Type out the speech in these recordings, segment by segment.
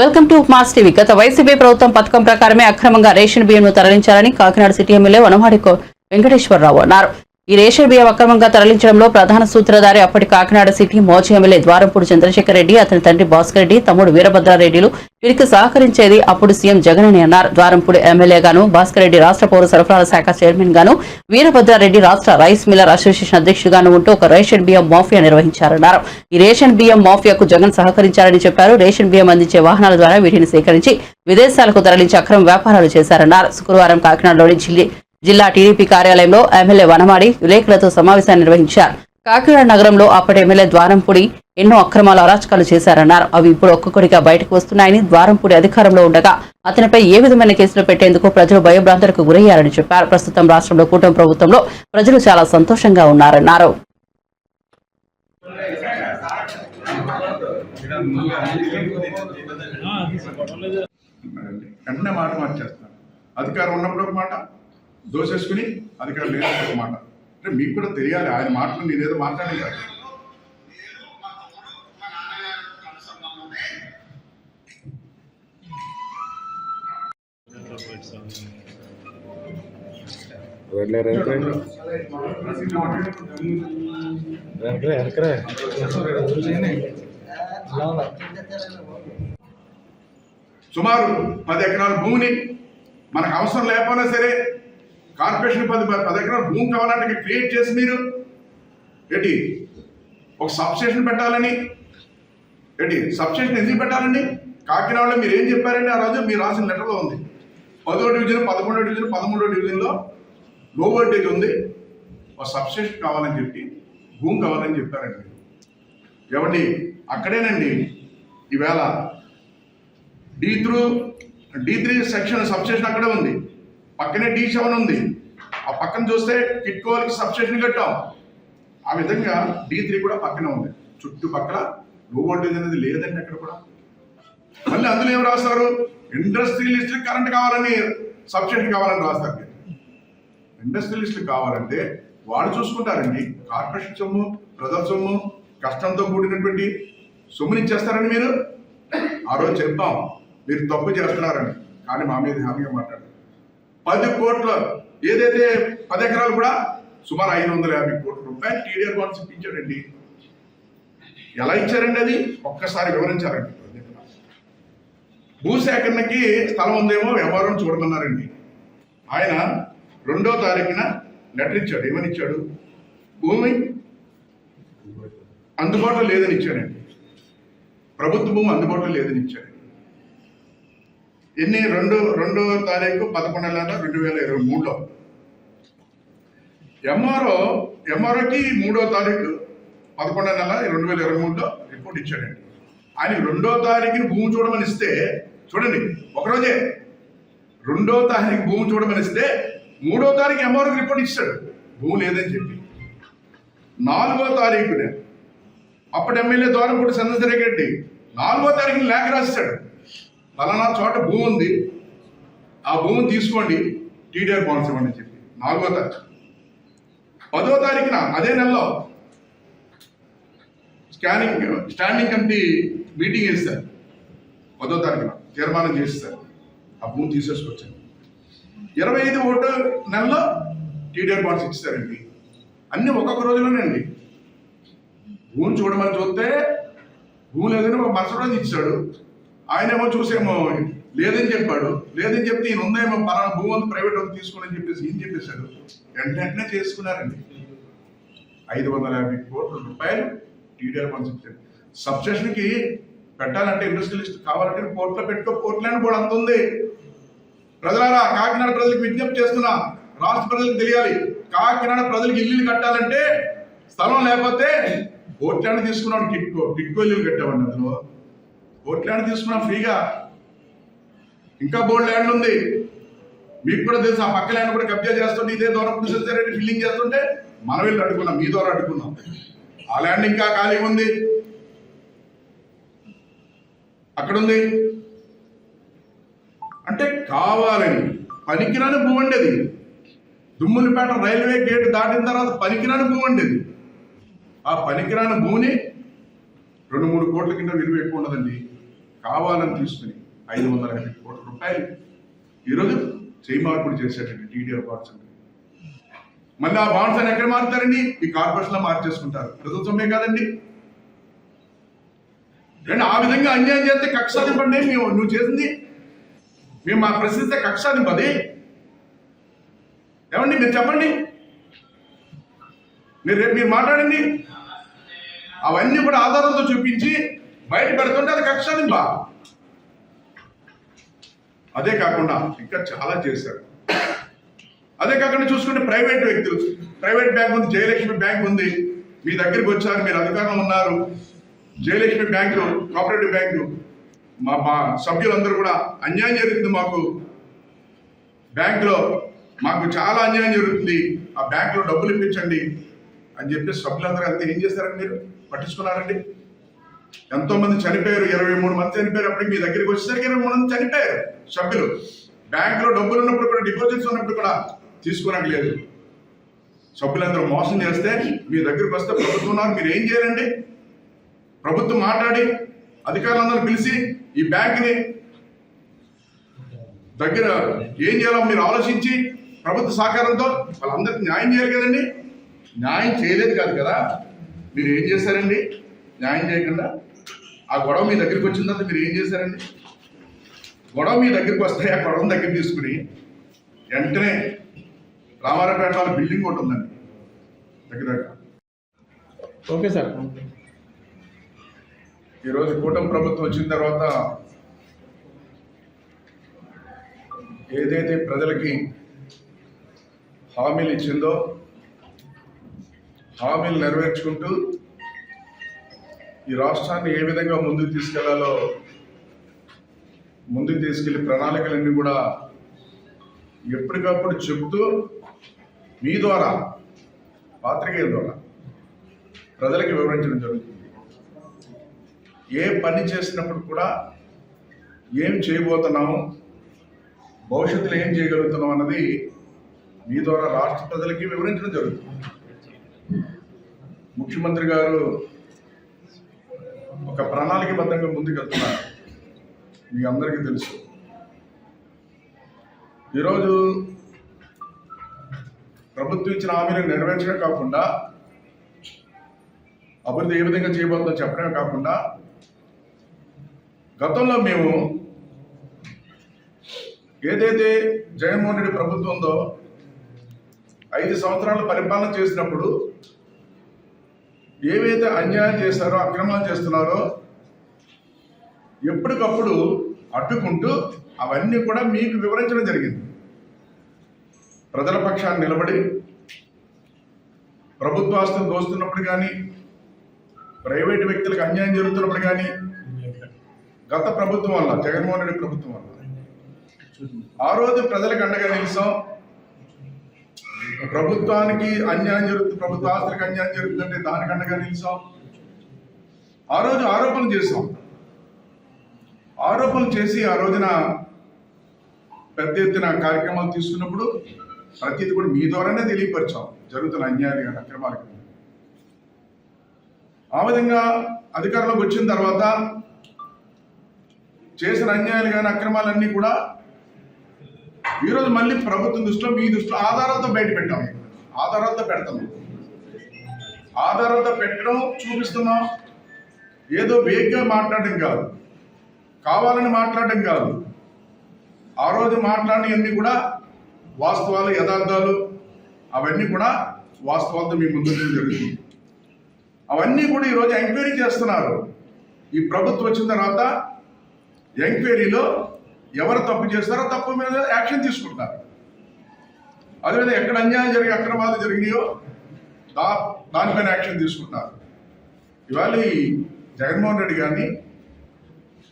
Welcome to Mass TV. గత YCP ప్రభుత్వం పథకం ప్రకారమే అక్రమంగా రేషన్ బియ్యంను తరలించాలని కాకినాడ సిటీ ఎమ్మెల్యే వనమాడి వెంకటేశ్వరరావు అన్నారు. ఈ రేషన్ బియ్యం అక్రమంగా తరలించడంలో ప్రధాన సూత్రధారి అప్పటి కాకినాడ సిటీ మోచి ఎమ్మెల్యే ద్వారంపూడి చంద్రశేఖర్ రెడ్డి అతని తండ్రి భాస్కర్ రెడ్డి తమ్ముడు వీరభద్రారెడ్డిలు వీరికి సహకరించేది అప్పుడు సీఎం జగన్ అని అన్నారు. ద్వారంపూడి ఎమ్మెల్యేగాను భాస్కర్ రెడ్డి రాష్ట్ర పౌర సరఫరాల శాఖ చైర్మన్ గాను వీరభద్రారెడ్డి రాష్ట్ర రైస్ మిల్లర్ అసోసియేషన్ అధ్యక్షుడుగాను ఉంటూ ఒక రేషన్ బియ్యం మాఫియా నిర్వహించారన్నారు. ఈ రేషన్ బియ్యం మాఫియాకు జగన్ సహకరించారని చెప్పారు. రేషన్ బియ్యం అందించే వాహనాల ద్వారా వీటిని సేకరించి విదేశాలకు తరలించి అక్రమ వ్యాపారాలు చేశారన్నారు. శుక్రవారం కాకినాడలోని జిల్లి జిల్లా టీడీపీ కార్యాలయంలో ఎమ్మెల్యే వనమాడి విలేకరులతో సమావేశాన్ని నిర్వహించారు. కాకినాడ నగరంలో అప్పటి ఎమ్మెల్యే ద్వారంపూడి ఎన్నో అక్రమాలు అరాచకాలు చేశారన్నారు. అవి ఇప్పుడు ఒక్కొక్కటిగా బయటకు వస్తున్నాయని ద్వారంపూడి అధికారంలో ఉండగా అతనిపై ఏ విధమైన కేసులు పెట్టేందుకు ప్రజలు భయభ్రాంతులకు గురయ్యారని చెప్పారు. ప్రస్తుతం రాష్ట్రంలో కూటమి ప్రభుత్వంలో ప్రజలు చాలా సంతోషంగా ఉన్నారన్నారు. అధికారం ఉన్నప్పుడు ఒక మాట దోసేసుకుని అధికారం ఒక మాట. అంటే మీకు కూడా తెలియాలి ఆయన మాటలు నేనేదో మాట్లాడే కాదు. వెళ్ళే సుమారు పది ఎకరాల భూమిని మనకు అవసరం లేకపోయినా సరే కార్పొరేషన్ పది పది ఎకరాలు భూమి కావాలంటే క్రియేట్ చేసి మీరు ఏంటి? ఒక సబ్స్టేషన్ పెట్టాలని. ఏంటి? సబ్స్టేషన్ ఎందుకు పెట్టాలండి? కాకినాడలో మీరు ఏం చెప్పారండి ఆ రోజు? మీరు రాసిన లెటర్లో ఉంది. పదో డివిజన్ పదకొండో డివిజన్ పదమూడో డివిజన్లో లో వోల్టేజ్ ఉంది. ఒక సబ్స్టేషన్ కావాలని చెప్పి భూమి కావాలని చెప్పారండి. ఏమండి? అక్కడేనండి. ఈవేళ D through D three section substation అక్కడే ఉంది. పక్కనే డి సెవెన్ ఉంది. ఆ పక్కన చూస్తే కిట్కోలకి సబ్స్టేషన్ కట్టాం. ఆ విధంగా డి త్రీ కూడా పక్కనే ఉంది. చుట్టుపక్కల లో వోల్టేజ్ అనేది లేదండి అక్కడ కూడా. మళ్ళీ అందులో ఏం రాస్తారు? ఇండస్ట్రియలిస్ట్ కరెంట్ కావాలని సబ్స్టేషన్ కావాలని రాస్తారు. ఇండస్ట్రియలిస్టులు కావాలంటే వాళ్ళు చూసుకుంటారండి. కార్పొరేషన్ సొమ్ము ప్రజల సొమ్ము కష్టంతో కూడినటువంటి సొమ్ముని ఇచ్చేస్తారని మీరు. ఆ రోజు చెప్తాం మీరు తప్పు చేస్తున్నారని. కానీ మా మీద హామీగా మాట్లాడారు పది కోట్ల ఏదైతే పది ఎకరాలు కూడా సుమారు ఐదు వందల యాభై కోట్ల రూపాయలు టీడీఆర్ బాండ్స్ ఇప్పించాడండి ఎలా ఇచ్చారండి అది? ఒక్కసారి వివరించారండి భూసేకరణకి స్థలం ఉందేమో వ్యవహారం చూడమన్నారండి. ఆయన రెండో తారీఖున లెటర్ ఇచ్చాడు. ఏమని ఇచ్చాడు? భూమి అందుబాటులో లేదని ఇచ్చాడండి ప్రభుత్వ భూమి అందుబాటులో లేదని ఇచ్చాడు ఎన్ని? రెండు రెండో తారీఖు పదకొండు నెల రెండు వేల ఇరవై మూడులో. ఎంఆర్ఓ ఎంఆర్ఓకి మూడో తారీఖు పదకొండో నెల రెండు వేల ఇరవై మూడులో రిపోర్ట్ ఇచ్చాడండి. ఆయన రెండో తారీఖుని భూమి చూడమని ఇస్తే చూడండి ఒకరోజే రెండో తారీఖు భూమి చూడమని ఇస్తే మూడో తారీఖు ఎంఆర్ఓకి రిపోర్ట్ ఇచ్చాడు. భూమి లేదని చెప్పి. నాలుగో తారీఖునే అప్పటి ఎమ్మెల్యే ద్వారంపూడి చంద్రశేఖర్ రెడ్డి నాలుగో తారీఖున లేఖ రాశాడు. ఫలానా చోట భూమి ఉంది. ఆ భూమిని తీసుకోండి. టీడీఆర్ బాండ్స్ ఇవ్వండి చెప్పి. నాలుగో తారీఖు. పదో తారీఖున అదే నెలలో స్కానింగ్ స్టాండింగ్ కమిటీ మీటింగ్ వేస్తారు పదో తారీఖున తీర్మానం చేస్తారు ఆ భూమి తీసేసుకొచ్చాను ఇరవై ఐదు ఓటు నెలలో టీడీఆర్ బాండ్స్ ఇచ్చారండి అన్ని ఒక్కొక్క రోజులోనే అండి. భూమి చూడమని చూస్తే భూమి లేదని ఒక మరుసటి రోజు ఇచ్చాడు. ఆయనేమో చూసేమో లేదని చెప్పాడు. లేదని చెప్తే ఈయన ఉందేమో పలానా భూమి ఉంది ప్రైవేట్ ఉంది తీసుకోండి అని చెప్పేసి ఏం చెప్పేశాడు? వెంటనే చేసుకున్నారండి. ఐదు వందల యాభై కోట్ల రూపాయలు టీడీఆర్ ఫండ్స్ ఇచ్చారు. సబ్స్టేషన్కి పెట్టాలంటే ఇండస్ట్రియలిస్ట్ కావాలంటే పోర్ట్లో పెట్టుకో పోర్ట్లని కూడా అంత ఉంది. ప్రజలారా కాకినాడ ప్రజలకు విజ్ఞప్తి చేస్తున్నా. రాష్ట్ర ప్రజలకు తెలియాలి. కాకినాడ ప్రజలకు ఇల్లు కట్టాలంటే స్థలం లేకపోతే పోర్ట్లాండ్ తీసుకున్నాడు టిట్కో టిట్కో ఇల్లు కట్టామండి అందులో. పోర్ట్లాండ్ తీసుకున్నాం ఫ్రీగా. ఇంకా బోర్డు ల్యాండ్ ఉంది. మీకు కూడా తెలుసు ఆ పక్క ల్యాండ్ కూడా కబ్జా చేస్తుంటే ఇదే దూరం రెడ్డి ఫిల్లింగ్ చేస్తుంటే మనం వెళ్ళి అడ్డుకున్నాం మీ ద్వారా అడ్డుకున్నాం. ఆ ల్యాండ్ ఇంకా ఖాళీగా ఉంది. అక్కడుంది. అంటే కావాలని పనికిరాని భూమి అండి అది. దుమ్ములపేట రైల్వే గేట్ దాటిన తర్వాత పనికిరాని భూమి అండి అది. ఆ పనికిరాని భూమిని రెండు మూడు కోట్ల కింద విలువ ఎక్కువ ఉండదండి కావాలని తీసుకుని ఐదు వందల యాభై కోట్ల రూపాయలు ఈరోజు చేయమార్పుడు చేసేటండి టీడీఆర్ బాండ్స్ మళ్ళీ ఆ బాండ్స్ అని ఎక్కడ మారుతారండి? ఈ కార్పొరేషన్లో మార్చేసుకుంటారు. ప్రభుత్వమే కాదండి. అండ్ ఆ విధంగా అన్యాయం చేస్తే కక్షాదింపండి మేము నువ్వు చేసింది. మేము మా ప్రశ్నిస్తే కక్ష ఏమండి మీరు చెప్పండి. మీరు రేపు మీరు మాట్లాడండి. అవన్నీ కూడా ఆధారంతో చూపించి బయట పెడుతుంటే అది కక్ష అదే కాకుండా ఇంకా చాలా చేశారు అదే కాకుండా చూసుకుంటే ప్రైవేట్ వ్యక్తులు ప్రైవేట్ బ్యాంక్ ఉంది జయలక్ష్మి బ్యాంక్ ఉంది. మీ దగ్గరికి వచ్చారు మీరు అధికారంలో ఉన్నారు. Jayalakshmi bank cooperative bank. మా మా సభ్యులందరూ కూడా అన్యాయం జరుగుతుంది మాకు. బ్యాంకులో మాకు చాలా అన్యాయం జరుగుతుంది. ఆ బ్యాంకులో డబ్బులు ఇప్పించండి అని చెప్పి సభ్యులందరూ అంతా. ఏం చేస్తారండి మీరు? పట్టించుకున్నారండి? ఎంతో మంది చనిపోయారు ఇరవై మూడు మంది చనిపోయారు అప్పుడు మీ దగ్గరికి వచ్చేసరికి ఇరవై మూడు మంది చనిపోయారు సభ్యులు. బ్యాంకులో డబ్బులు ఉన్నప్పుడు కూడా డిపాజిట్స్ ఉన్నప్పుడు కూడా తీసుకోనట్లేదు సభ్యులందరూ మోసం చేస్తే మీ దగ్గరికి వస్తే ప్రభుత్వం మీరు ఏం చేయాలండి? ప్రభుత్వం మాట్లాడి అధికారులందరూ పిలిచి ఈ బ్యాంక్ని దగ్గర ఏం చేయాలో మీరు ఆలోచించి ప్రభుత్వ సహకారంతో వాళ్ళందరికీ న్యాయం చేయాలి కదండి. న్యాయం చేయలేదు కాదు కదా. మీరు ఏం చేశారండి న్యాయం చేయకుండా ఆ గొడవ మీ దగ్గరికి వచ్చిన తర్వాత మీరు ఏం చేశారండి? గొడవ మీ దగ్గరికి వస్తే ఆ గొడవ దగ్గర తీసుకుని వెంటనే రామారావుపేటలో బిల్డింగ్ ఒకటి ఉందండి. దగ్గర దగ్గర ఓకే సార్. ఈరోజు కూటమి ప్రభుత్వం వచ్చిన తర్వాత ఏదైతే ప్రజలకి హామీలు ఇచ్చిందో హామీలు నెరవేర్చుకుంటూ ఈ రాష్ట్రాన్ని ఏ విధంగా ముందుకు తీసుకెళ్ళాలో ముందుకు తీసుకెళ్ళి ప్రణాళికలన్నీ కూడా ఎప్పటికప్పుడు చెబుతూ మీ ద్వారా పాత్రికేయుల ద్వారా ప్రజలకి వివరించడం జరుగుతుంది. ఏ పని చేసినప్పుడు కూడా ఏం చేయబోతున్నాము భవిష్యత్తులో ఏం చేయగలుగుతున్నాం అన్నది మీ ద్వారా రాష్ట్ర ప్రజలకి వివరించడం జరుగుతుంది. ముఖ్యమంత్రి గారు ఒక ప్రణాళికబద్ధంగా ముందుకెళ్తున్నారు మీ అందరికీ తెలుసు. ఈరోజు ప్రభుత్వం ఇచ్చిన హామీలను నెరవేర్చడం కాకుండా అభివృద్ధి ఏ విధంగా చేయబోతుందో చెప్పడమే కాకుండా గతంలో మేము ఏదైతే జగన్మోహన్ రెడ్డి ప్రభుత్వం ఉందో ఐదు సంవత్సరాలు పరిపాలన చేసినప్పుడు ఏవైతే అన్యాయం చేస్తారో అక్రమాలు చేస్తున్నారో ఎప్పటికప్పుడు అడ్డుకుంటూ అవన్నీ కూడా మీకు వివరించడం జరిగింది. ప్రజల పక్షాన్ని నిలబడి ప్రభుత్వ ఆస్తులు దోస్తున్నప్పుడు కానీ ప్రైవేటు వ్యక్తులకు అన్యాయం జరుగుతున్నప్పుడు కానీ గత ప్రభుత్వం వల్ల జగన్మోహన్ రెడ్డి ప్రభుత్వం వల్ల ఆ రోజు ప్రజలకు అండగా నిలిచాం. ప్రభుత్వానికి అన్యాయం జరుగుతుంది ప్రభుత్వ ఆస్తులకు అన్యాయం జరుగుతుందంటే దానికి నిలిచాం ఆ రోజు ఆరోపణలు చేసాం ఆరోపణలు చేసి ఆ రోజున పెద్ద ఎత్తున కార్యక్రమాలు తీసుకున్నప్పుడు ప్రతిది కూడా మీ ద్వారానే తెలియపరిచాం. జరుగుతున్న అన్యాయాలు కానీ అక్రమాలు కానీ. ఆ విధంగా అధికారంలోకి వచ్చిన తర్వాత చేసిన అన్యాయాలు కానీ అక్రమాలన్నీ కూడా ఈరోజు మళ్ళీ ప్రభుత్వం దృష్టిలో మీ దృష్టిలో ఆధారాలతో బయట పెట్టాము. ఆధారాలతో పెడతాము. ఆధారాలతో పెట్టడం చూపిస్తున్నాం. ఏదో వేగ్గా మాట్లాడడం కాదు. కావాలని మాట్లాడడం కాదు. ఆ రోజు మాట్లాడినవన్నీ కూడా వాస్తవాలు యథార్థాలు. అవన్నీ కూడా వాస్తవాలతో మీ ముందు జరుగుతుంది. అవన్నీ కూడా ఈరోజు ఎంక్వైరీ చేస్తున్నారు. ఈ ప్రభుత్వం వచ్చిన తర్వాత ఎంక్వైరీలో ఎవరు తప్పు చేస్తారో తప్పు మీద యాక్షన్ తీసుకుంటారు. అదేవిధంగా ఎక్కడ అన్యాయం జరిగి అక్రమాలు జరిగినాయో దా దానిపైన యాక్షన్ తీసుకుంటారు. ఇవాళ ఈ జగన్మోహన్ రెడ్డి కానీ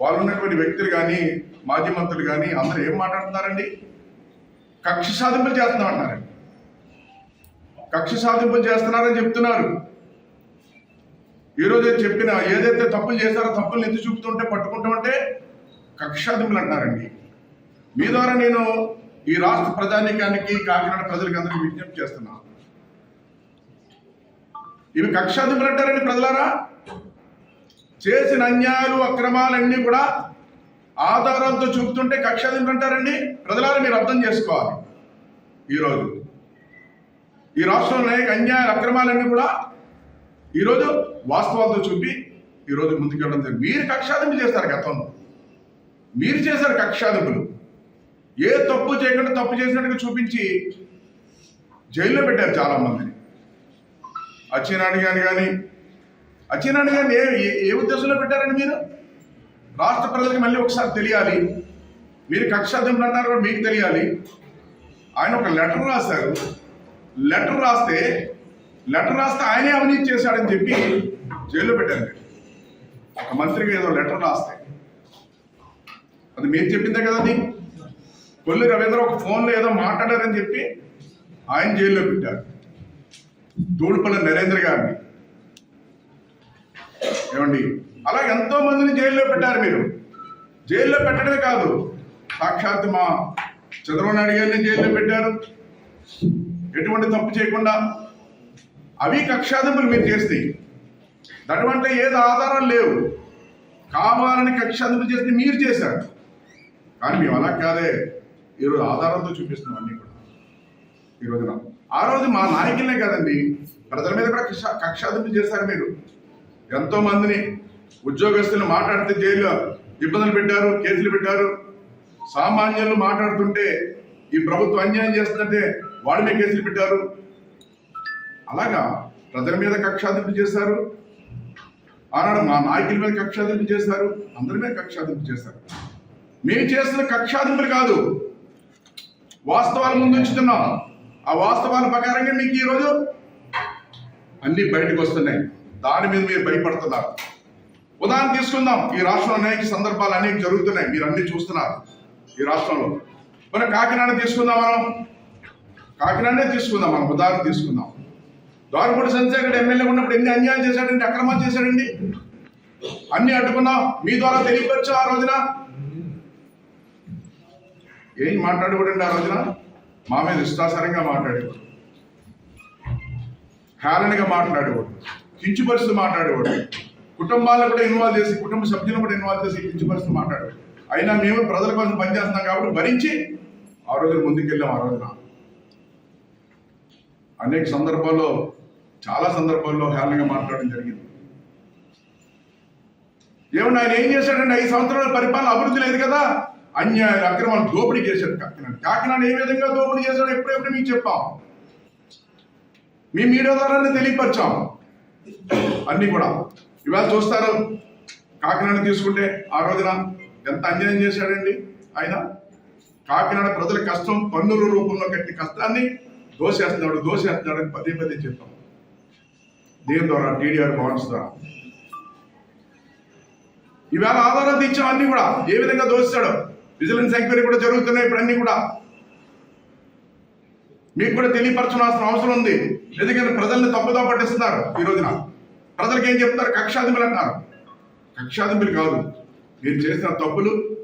వాళ్ళు ఉన్నటువంటి వ్యక్తులు కానీ మాజీ మంత్రులు కానీ అందరూ ఏం మాట్లాడుతున్నారండి? కక్ష సాధింపులు చేస్తున్నాం కక్ష సాధింపులు చేస్తున్నారని చెప్తున్నారు. ఈరోజు చెప్పిన ఏదైతే తప్పులు చేస్తారో తప్పులు ఎత్తి చూపుతుంటే పట్టుకుంటామంటే కక్షాదింపులు అంటారండి. మీ ద్వారా నేను ఈ రాష్ట్ర ప్రజానీకానికి కాకినాడ ప్రజలకి అందరికీ విజ్ఞప్తి చేస్తున్నా. ఇవి కక్షాదింపులు అంటారండి ప్రజలారా? చేసిన అన్యాయాలు అక్రమాలన్నీ కూడా ఆధారాలతో చూపుతుంటే కక్షాదింపులు అంటారండి. ప్రజలారా మీరు అర్థం చేసుకోవాలి. ఈరోజు ఈ రాష్ట్రంలో అనేక అన్యాయ అక్రమాలన్నీ కూడా ఈరోజు వాస్తవాలతో చూపి ఈరోజు ముందుకెళ్ళడం జరిగింది. మీరు కక్షాదింపు చేస్తారు గతంలో. మీరు చేశారు కక్షాధిపులు ఏ తప్పు చేయకుండా తప్పు చేసినట్టుగా చూపించి జైల్లో పెట్టారు చాలా మందిని అచ్చినాడు గాని కానీ అచ్చినాడు గారిని ఏ ఏ- ఉద్దేశంలో పెట్టారండి మీరు? రాష్ట్ర ప్రజలకు మళ్ళీ ఒకసారి తెలియాలి. మీరు కక్షాధింపులు అన్నారు కూడా మీకు తెలియాలి. ఆయన ఒక లెటర్ రాశారు. లెటర్ రాస్తే లెటర్ రాస్తే ఆయనే అవినీతి చేశాడని చెప్పి జైల్లో పెట్టారు. ఒక మంత్రికి ఏదో లెటర్ రాస్తే అది మీరు చెప్పిందే కదా అది? కొల్లి రవీంద్ర ఒక ఫోన్లో ఏదో మాట్లాడారని చెప్పి ఆయన జైల్లో పెట్టారు. దూడుపల్లి నరేంద్ర గారిని. ఏమండి? అలా ఎంతో మందిని జైల్లో పెట్టారు మీరు. జైల్లో పెట్టడమే కాదు సాక్షాత్ మా చంద్రబాబు నాయుడు గారిని జైల్లో పెట్టారు. ఎటువంటి తప్పు చేయకుండా అవి కక్షాదింపులు మీరు చేస్తే అటువంటి ఏది ఆధారం లేవు. కావాలని కక్షాదింపులు చేస్తే మీరు చేశారు. కానీ మేము అలా కాదే. ఈరోజు ఆధారంతో చూపిస్తున్నాం అన్ని కూడా. ఈ రోజున. ఆ రోజు మా నాయకులనే కాదండి ప్రజల మీద కూడా కక్ష కక్షాదింపు చేశారు మీరు. ఎంతో మందిని ఉద్యోగస్తులు మాట్లాడితే జైల్లో ఇబ్బందులు పెట్టారు కేసులు పెట్టారు. సామాన్యులు మాట్లాడుతుంటే ఈ ప్రభుత్వం అన్యాయం చేస్తుంటే వాడి మీద కేసులు పెట్టారు. అలాగా ప్రజల మీద కక్షాదింపు చేశారు. ఆనాడు మా నాయకుల మీద కక్షాదింపు చేశారు. అందరి మీద కక్షాదింపు చేశారు. మేము చేస్తున్న కక్షాదింపులు కాదు. వాస్తవాలు ముందు ఉంచుతున్నాం ఆ వాస్తవాల ప్రకారంగా మీకు ఈరోజు అన్ని బయటకు వస్తున్నాయి. దాని మీద మీరు భయపడుతున్నారు. ఉదాహరణ తీసుకుందాం. ఈ రాష్ట్రంలో అనేక సందర్భాలు అనేక జరుగుతున్నాయి. మీరు అన్ని చూస్తున్నారు ఈ రాష్ట్రంలో. మరి కాకినాడ తీసుకుందాం మనం. కాకినాడనే తీసుకుందాం మనం. ఉదాహరణ తీసుకుందాం. ద్వారపూడి సంచయకుడు ఎమ్మెల్యే ఉన్నప్పుడు ఎన్ని అన్యాయం చేశాడండి? అక్రమాలు చేశాడండి? అన్ని అడ్డుకున్నాం. మీ ద్వారా తెలియపరచు ఆ రోజున. ఏం మాట్లాడకూడండి ఆ రోజున? మా మీద ఇష్టాసరంగా మాట్లాడేవాడు. హేళనగా మాట్లాడేవాడు. కించుపరుస్తూ మాట్లాడేవాడు. కుటుంబాలను కూడా ఇన్వాల్వ్ చేసి కుటుంబ సభ్యులను కూడా ఇన్వాల్వ్ చేసి కించుపరుస్తూ మాట్లాడేవాడు. అయినా మేము ప్రజల కోసం పనిచేస్తున్నాం కాబట్టి భరించి ఆ రోజున ముందుకెళ్ళాం ఆ రోజున. అనేక సందర్భాల్లో చాలా సందర్భాల్లో హేళనగా మాట్లాడడం జరిగింది. ఏమన్నా ఆయన ఏం చేశాడండి? ఐదు సంవత్సరాల పరిపాలన అభివృద్ధి లేదు కదా? అన్యాయాలు అక్రమాలు దోపిడీ చేశాడు కాకినాడ కాకినాడ ఏ విధంగా దోపిడీ చేశాడో ఎప్పుడెప్పుడు మీకు చెప్పాం. మీ మీడియా ద్వారానే తెలియపరిచాం. అన్ని కూడా. ఇవాళ చూస్తారు కాకినాడ తీసుకుంటే ఆ రోజున ఎంత అన్యాయం చేశాడండి ఆయన? కాకినాడ ప్రజల కష్టం పన్నుల రూపంలో కట్టిన కష్టాన్ని దోసేస్తున్నాడు దోసేస్తున్నాడు అని పదే పదే చెప్పాం. దీని ద్వారా? టీడీఆర్ బాండ్స్ ద్వారా. ఈవేళ ఆధారాలు తెచ్చాం అన్ని కూడా ఏ విధంగా దోషిస్తాడు విజిలెన్స్ ఎంక్వైరీ కూడా జరుగుతున్నాయి ఇప్పుడు అన్ని కూడా. మీకు కూడా తెలియపరచాల్సిన అవసరం ఉంది. ఎందుకంటే ప్రజల్ని తప్పుదో పట్టిస్తున్నారు ఈ రోజున. ప్రజలకు ఏం చెప్తారు కక్షాదింపులు అంటున్నారు. కక్షాదింపులు కాదు. మీరు చేసిన తప్పులు